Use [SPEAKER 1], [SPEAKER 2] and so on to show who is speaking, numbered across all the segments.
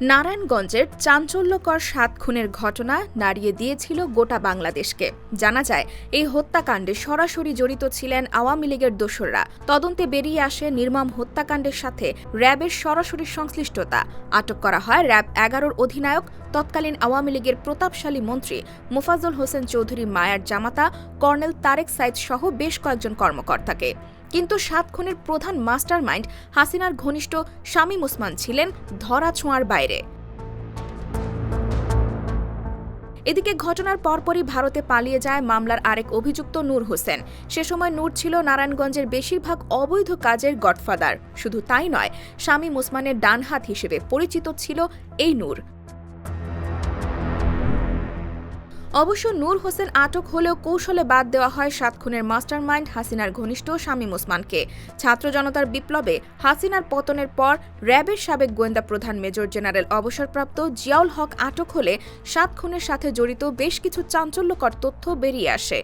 [SPEAKER 1] নারায়ণগঞ্জের চাঞ্চল্যকর সাত খুনের ঘটনা নাড়িয়ে দিয়েছিল গোটা বাংলাদেশকে। জানা যায়, এই হত্যাকাণ্ডে সরাসরি জড়িত ছিলেন আওয়ামী লীগের দোসররা। তদন্তে বেরিয়ে আসে নির্মম হত্যাকাণ্ডের সাথে র্যাবের সরাসরি সংশ্লিষ্টতা। আটক করা হয় র্যাব এগারোর অধিনায়ক, তৎকালীন আওয়ামী লীগের প্রতাপশালী মন্ত্রী মুফাজল হোসেন চৌধুরী, মায়ার জামাতা, কর্নেল তারেক সাইদ সহ বেশ কয়েকজন কর্মকর্তাকে। কিন্তু সাত খুনের প্রধান মাস্টার মাইন্ড হাসিনার ঘনিষ্ঠ শামীম ওসমান ছিলেন ধরা ছোঁয়ার বাইরে। এদিকে ঘটনার পরপরই ভারতে পালিয়ে যায় মামলার আরেক অভিযুক্ত নূর হোসেন। সে সময় নূর ছিল নারায়ণগঞ্জের বেশিরভাগ অবৈধ কাজের গডফাদার। শুধু তাই নয়, শামীম ওসমানের ডান হাত হিসেবে পরিচিত ছিল এই নূর। অবশ্য নূর হোসেন আটক হলেও কৌশলে বাদ দেওয়া হয় সাত খুনের মাস্টার মাইন্ড হাসিনার ঘনিষ্ঠ শামীম ওসমানকে। ছাত্র জনতার বিপ্লবে হাসিনার পতনের পর র্যাবের সাবেক গোয়েন্দা প্রধান মেজর জেনারেল অবসরপ্রাপ্ত জিয়াউল হক আটক হলে সাত খুনের সাথে জড়িত বেশ কিছু চাঞ্চল্যকর তথ্য বেরিয়ে আসে।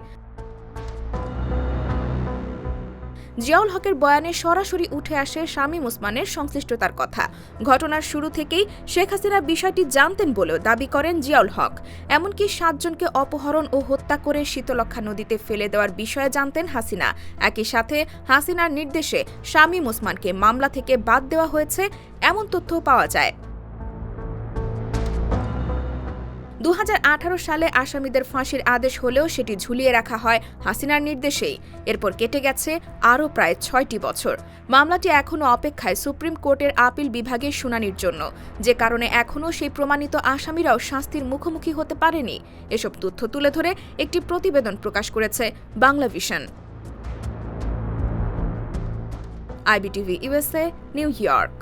[SPEAKER 1] জিয়াউল হকের বয়ানে সরাসরি উঠে আসে শামীম ওসমানের সংশ্লিষ্টতার কথা। ঘটনার শুরু থেকেই শেখ হাসিনা বিষয়টি জানতেন বলেও দাবি করেন জিয়াউল হক। এমনকি সাতজনকে অপহরণ ও হত্যা করে শীতলক্ষা নদীতে ফেলে দেওয়ার বিষয়ে জানতেন হাসিনা। একই সাথে হাসিনার নির্দেশে শামীম ওসমানকে মামলা থেকে বাদ দেওয়া হয়েছে, এমন তথ্য পাওয়া যায়। দু হাজার আঠারো সালে আসামিদের ফাঁসির আদেশ হলেও সেটি ঝুলিয়ে রাখা হয় হাসিনার নির্দেশেই। এরপর কেটে গেছে আরও প্রায় ছয়টি বছর। মামলাটি এখনও অপেক্ষায় সুপ্রিম কোর্টের আপিল বিভাগের শুনানির জন্য। যে কারণে এখনও সেই প্রমাণিত আসামিরাও শাস্তির মুখোমুখি হতে পারেনি। এসব তথ্য তুলে ধরে একটি প্রতিবেদন প্রকাশ করেছে Bangla Vision. IBTV USA New York.